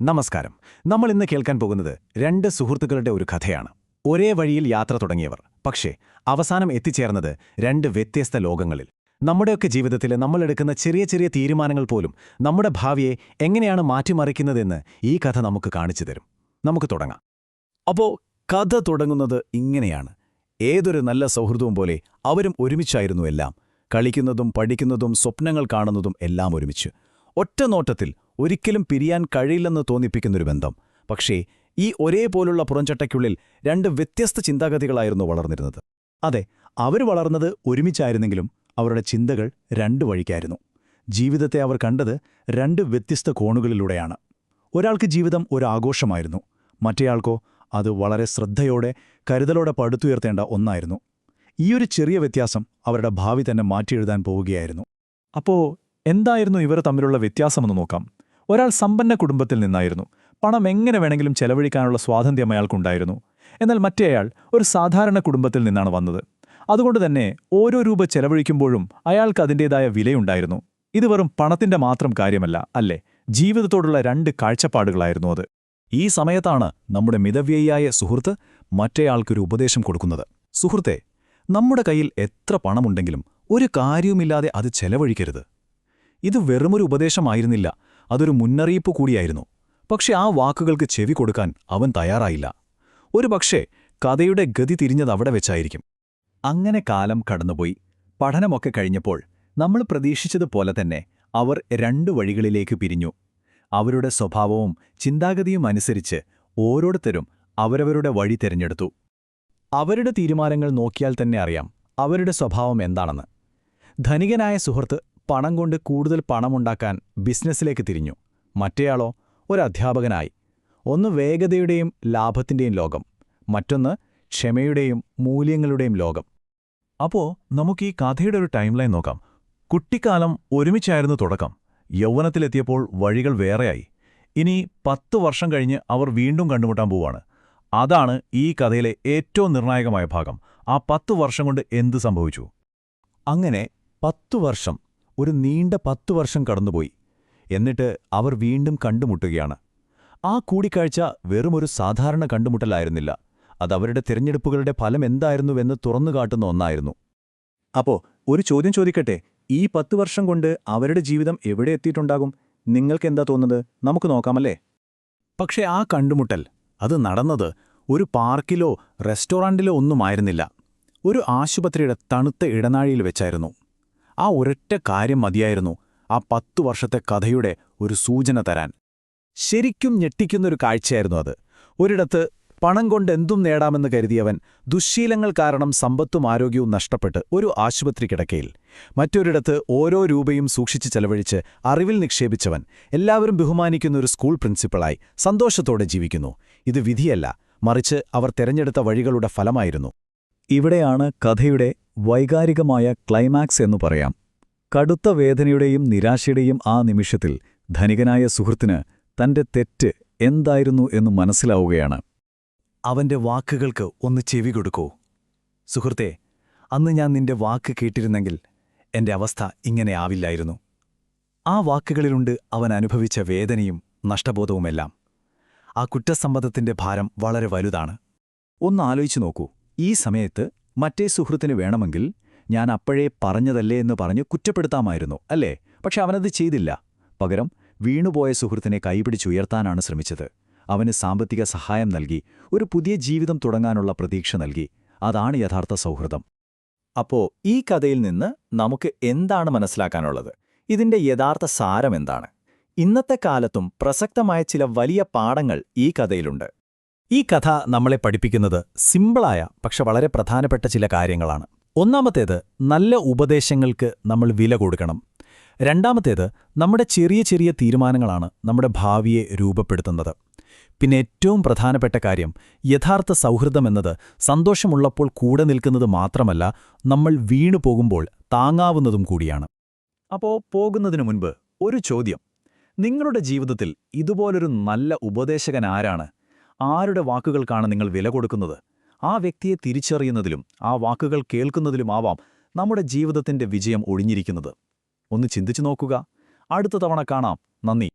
നമസ്കാരം. നമ്മൾ ഇന്ന് കേൾക്കാൻ പോകുന്നത് രണ്ട് സുഹൃത്തുക്കളുടെ ഒരു കഥയാണ്. ഒരേ വഴിയിൽ യാത്ര തുടങ്ങിയവർ. പക്ഷേ അവസാനം എത്തിച്ചേർന്നത് രണ്ട് വ്യത്യസ്ത ലോകങ്ങളിൽ. നമ്മുടെയൊക്കെ ജീവിതത്തിൽ നമ്മളെടുക്കുന്ന ചെറിയ ചെറിയ തീരുമാനങ്ങൾ പോലും നമ്മുടെ ഭാവിയെ എങ്ങനെയാണ് മാറ്റിമറിക്കുന്നതെന്ന് ഈ കഥ നമുക്ക് കാണിച്ചു തരും. നമുക്ക് തുടങ്ങാം. അപ്പോൾ കഥ തുടങ്ങുന്നത് ഇങ്ങനെയാണ്. ഏതൊരു നല്ല സൗഹൃദവും പോലെ അവരും ഒരുമിച്ചായിരുന്നു എല്ലാം. കളിക്കുന്നതും പഠിക്കുന്നതും സ്വപ്നങ്ങൾ കാണുന്നതും എല്ലാം ഒരുമിച്ച്. ഒറ്റ നോട്ടത്തിൽ ഒരിക്കലും പിരിയാൻ കഴിയില്ലെന്ന് തോന്നിപ്പിക്കുന്നൊരു ബന്ധം. പക്ഷേ ഈ ഒരേപോലുള്ള പുറംചട്ടയ്ക്കുള്ളിൽ രണ്ട് വ്യത്യസ്ത ചിന്താഗതികളായിരുന്നു വളർന്നിരുന്നത്. അതെ അവർ വളർന്നത് ഒരുമിച്ചായിരുന്നെങ്കിലും അവരുടെ ചിന്തകൾ രണ്ടു വഴിക്കായിരുന്നു. ജീവിതത്തെ അവർ കണ്ടത് രണ്ട് വ്യത്യസ്ത കോണുകളിലൂടെയാണ്. ഒരാൾക്ക് ജീവിതം ഒരു ആഘോഷമായിരുന്നു. മറ്റേയാൾക്കോ അത് വളരെ ശ്രദ്ധയോടെ കരുതലോടെ പടുത്തുയർത്തേണ്ട ഒന്നായിരുന്നു. ഈയൊരു ചെറിയ വ്യത്യാസം അവരുടെ ഭാവി തന്നെ മാറ്റിയെഴുതാൻ പോവുകയായിരുന്നു. അപ്പോ എന്തായിരുന്നു ഇവർ തമ്മിലുള്ള വ്യത്യാസമെന്ന് നോക്കാം. ഒരാൾ സമ്പന്ന കുടുംബത്തിൽ നിന്നായിരുന്നു. പണം എങ്ങനെ വേണമെങ്കിലും ചെലവഴിക്കാനുള്ള സ്വാതന്ത്ര്യം അയാൾക്കുണ്ടായിരുന്നു. എന്നാൽ മറ്റേയാൾ ഒരു സാധാരണ കുടുംബത്തിൽ നിന്നാണ് വന്നത്. അതുകൊണ്ട് തന്നെ ഓരോ രൂപ ചെലവഴിക്കുമ്പോഴും അയാൾക്ക് അതിന്റേതായ വിലയുണ്ടായിരുന്നു. ഇത് വെറും പണത്തിന്റെ മാത്രം കാര്യമല്ല അല്ലേ? ജീവിതത്തോടുള്ള രണ്ട് കാഴ്ചപ്പാടുകളായിരുന്നു അത്. ഈ സമയത്താണ് നമ്മുടെ മിതവ്യയായ സുഹൃത്ത് മറ്റേയാൾക്കൊരു ഉപദേശം കൊടുക്കുന്നത്. സുഹൃത്തെ നമ്മുടെ കയ്യിൽ എത്ര പണമുണ്ടെങ്കിലും ഒരു കാര്യവുമില്ലാതെ അത് ചെലവഴിക്കരുത്. ഇത് വെറുമൊരു ഉപദേശമായിരുന്നില്ല. അതൊരു മുന്നറിയിപ്പ് കൂടിയായിരുന്നു. പക്ഷെ ആ വാക്കുകൾക്ക് ചെവി കൊടുക്കാൻ അവൻ തയ്യാറായില്ല. ഒരു പക്ഷേ കഥയുടെ ഗതി തിരിഞ്ഞതവിടെ വെച്ചായിരിക്കും. അങ്ങനെ കാലം കടന്നുപോയി. പഠനമൊക്കെ കഴിഞ്ഞപ്പോൾ നമ്മൾ പ്രതീക്ഷിച്ചതുപോലെ തന്നെ അവർ രണ്ടു വഴികളിലേക്ക് പിരിഞ്ഞു. അവരുടെ സ്വഭാവവും ചിന്താഗതിയും അനുസരിച്ച് ഓരോരുത്തരും അവരവരുടെ വഴി തിരഞ്ഞെടുത്തു. അവരുടെ തീരുമാനങ്ങൾ നോക്കിയാൽ തന്നെ അറിയാം അവരുടെ സ്വഭാവം എന്താണെന്ന്. ധനികനായ സുഹൃത്ത് പണം കൊണ്ട് കൂടുതൽ പണമുണ്ടാക്കാൻ ബിസിനസ്സിലേക്ക് തിരിഞ്ഞു. മറ്റേയാളോ ഒരധ്യാപകനായി. ഒന്ന് വേഗതയുടെയും ലാഭത്തിന്റെയും ലോകം. മറ്റൊന്ന് ക്ഷമയുടെയും മൂല്യങ്ങളുടെയും ലോകം. അപ്പോ നമുക്ക് ഈ കഥയുടെ ഒരു ടൈംലൈൻ നോക്കാം. കുട്ടിക്കാലം ഒരുമിച്ചായിരുന്നു തുടക്കം. യൗവനത്തിലെത്തിയപ്പോൾ വഴികൾ വേറെയായി. ഇനി പത്തു വർഷം കഴിഞ്ഞ് അവർ വീണ്ടും കണ്ടുമുട്ടാൻ പോവാണ്. അതാണ് ഈ കഥയിലെ ഏറ്റവും നിർണായകമായ ഭാഗം. ആ പത്തു വർഷം കൊണ്ട് എന്ത് സംഭവിച്ചു? അങ്ങനെ പത്തു വർഷം ഒരു നീണ്ട പത്തു വർഷം കടന്നുപോയി. എന്നിട്ട് അവർ വീണ്ടും കണ്ടുമുട്ടുകയാണ്. ആ കൂടിക്കാഴ്ച വെറുമൊരു സാധാരണ കണ്ടുമുട്ടലായിരുന്നില്ല. അതവരുടെ തിരഞ്ഞെടുപ്പുകളുടെ ഫലം എന്തായിരുന്നുവെന്ന് തുറന്നുകാട്ടുന്ന ഒന്നായിരുന്നു. അപ്പോ ഒരു ചോദ്യം ചോദിക്കട്ടെ? ഈ പത്തു വർഷം കൊണ്ട് അവരുടെ ജീവിതം എവിടെ എത്തിയിട്ടുണ്ടാകും? നിങ്ങൾക്കെന്താ തോന്നുന്നത്? നമുക്ക് നോക്കാമല്ലേ? പക്ഷേ ആ കണ്ടുമുട്ടൽ അത് നടന്നത് ഒരു പാർക്കിലോ റെസ്റ്റോറന്റിലോ ഒന്നുമായിരുന്നില്ല. ഒരു ആശുപത്രിയുടെ തണുത്ത ഇടനാഴിയിൽ വെച്ചായിരുന്നു. ആ ഒരൊറ്റ കാര്യം മതിയായിരുന്നു ആ പത്തു വർഷത്തെ കഥയുടെ ഒരു സൂചന തരാൻ. ശരിക്കും ഞെട്ടിക്കുന്നൊരു കാഴ്ചയായിരുന്നു അത്. ഒരിടത്ത് പണം കൊണ്ട് എന്തും നേടാമെന്ന് കരുതിയവൻ ദുശ്ശീലങ്ങൾ കാരണം സമ്പത്തും ആരോഗ്യവും നഷ്ടപ്പെട്ട് ഒരു ആശുപത്രി കിടക്കയിൽ. മറ്റൊരിടത്ത് ഓരോ രൂപയും സൂക്ഷിച്ച് ചെലവഴിച്ച് അറിവിൽ നിക്ഷേപിച്ചവൻ എല്ലാവരും ബഹുമാനിക്കുന്ന ഒരു സ്കൂൾ പ്രിൻസിപ്പളായി സന്തോഷത്തോടെ ജീവിക്കുന്നു. ഇത് വിധിയല്ല മറിച്ച് അവർ തെരഞ്ഞെടുത്ത വഴികളുടെ ഫലമായിരുന്നു. ഇവിടെയാണ് കഥയുടെ വൈകാരികമായ ക്ലൈമാക്സ് എന്നു പറയാം. കടുത്ത വേദനയുടെയും നിരാശയുടെയും ആ നിമിഷത്തിൽ ധനികനായ സുഹൃത്തിന് തന്റെ തെറ്റ് എന്തായിരുന്നു എന്നു മനസ്സിലാവുകയാണ്. അവന്റെ വാക്കുകൾക്ക് ഒന്ന് ചെവി കൊടുക്കൂ. സുഹൃത്തെ അന്ന് ഞാൻ നിന്റെ വാക്ക് കേട്ടിരുന്നെങ്കിൽ എന്റെ അവസ്ഥ ഇങ്ങനെ ആവില്ലായിരുന്നു. ആ വാക്കുകളിലുണ്ട് അവൻ അനുഭവിച്ച വേദനയും നഷ്ടബോധവുമെല്ലാം. ആ കുറ്റസമ്മതത്തിന്റെ ഭാരം വളരെ വലുതാണ്. ഒന്ന് ആലോചിച്ചു നോക്കൂ. ഈ സമയത്ത് മറ്റേ സുഹൃത്തിന് വേണമെങ്കിൽ ഞാൻ അപ്പോഴേ പറഞ്ഞതല്ലേ എന്ന് പറഞ്ഞ് കുറ്റപ്പെടുത്താമായിരുന്നു അല്ലേ? പക്ഷെ അവനത് ചെയ്തില്ല. പകരം വീണുപോയ സുഹൃത്തിനെ കൈപിടിച്ചുയർത്താനാണ് ശ്രമിച്ചത്. അവന് സാമ്പത്തിക സഹായം നൽകി ഒരു പുതിയ ജീവിതം തുടങ്ങാനുള്ള പ്രതീക്ഷ നൽകി. അതാണ് യഥാർത്ഥ സൗഹൃദം. അപ്പോ ഈ കഥയിൽ നിന്ന് നമുക്ക് എന്താണ് മനസ്സിലാക്കാനുള്ളത്? ഇതിന്റെ യഥാർത്ഥ സാരം എന്താണ്? ഇന്നത്തെ കാലത്തും പ്രസക്തമായ ചില വലിയ പാഠങ്ങൾ ഈ കഥയിലുണ്ട്. ഈ കഥ നമ്മളെ പഠിപ്പിക്കുന്നത് സിമ്പിളായ പക്ഷെ വളരെ പ്രധാനപ്പെട്ട ചില കാര്യങ്ങളാണ്. ഒന്നാമത്തേത് നല്ല ഉപദേശങ്ങൾക്ക് നമ്മൾ വില കൊടുക്കണം. രണ്ടാമത്തേത് നമ്മുടെ ചെറിയ ചെറിയ തീരുമാനങ്ങളാണ് നമ്മുടെ ഭാവിയെ രൂപപ്പെടുത്തുന്നത്. പിന്നെ ഏറ്റവും പ്രധാനപ്പെട്ട കാര്യം യഥാർത്ഥ സൗഹൃദമെന്നത് സന്തോഷമുള്ളപ്പോൾ കൂടെ നിൽക്കുന്നത് മാത്രമല്ല നമ്മൾ വീണു പോകുമ്പോൾ താങ്ങാവുന്നതും കൂടിയാണ്. അപ്പോൾ പോകുന്നതിനു മുൻപ് ഒരു ചോദ്യം. നിങ്ങളുടെ ജീവിതത്തിൽ ഇതുപോലൊരു നല്ല ഉപദേശകൻ ആരാണ്? ആരുടെ വാക്കുകൾക്കാണ് നിങ്ങൾ വില കൊടുക്കുന്നത്? ആ വ്യക്തിയെ തിരിച്ചറിയുന്നതിലും ആ വാക്കുകൾ കേൾക്കുന്നതിലുമാവാം നമ്മുടെ ജീവിതത്തിന്റെ വിജയം ഒഴിഞ്ഞിരിക്കുന്നത്. ഒന്ന് ചിന്തിച്ചു നോക്കുക. അടുത്ത തവണ കാണാം. നന്ദി.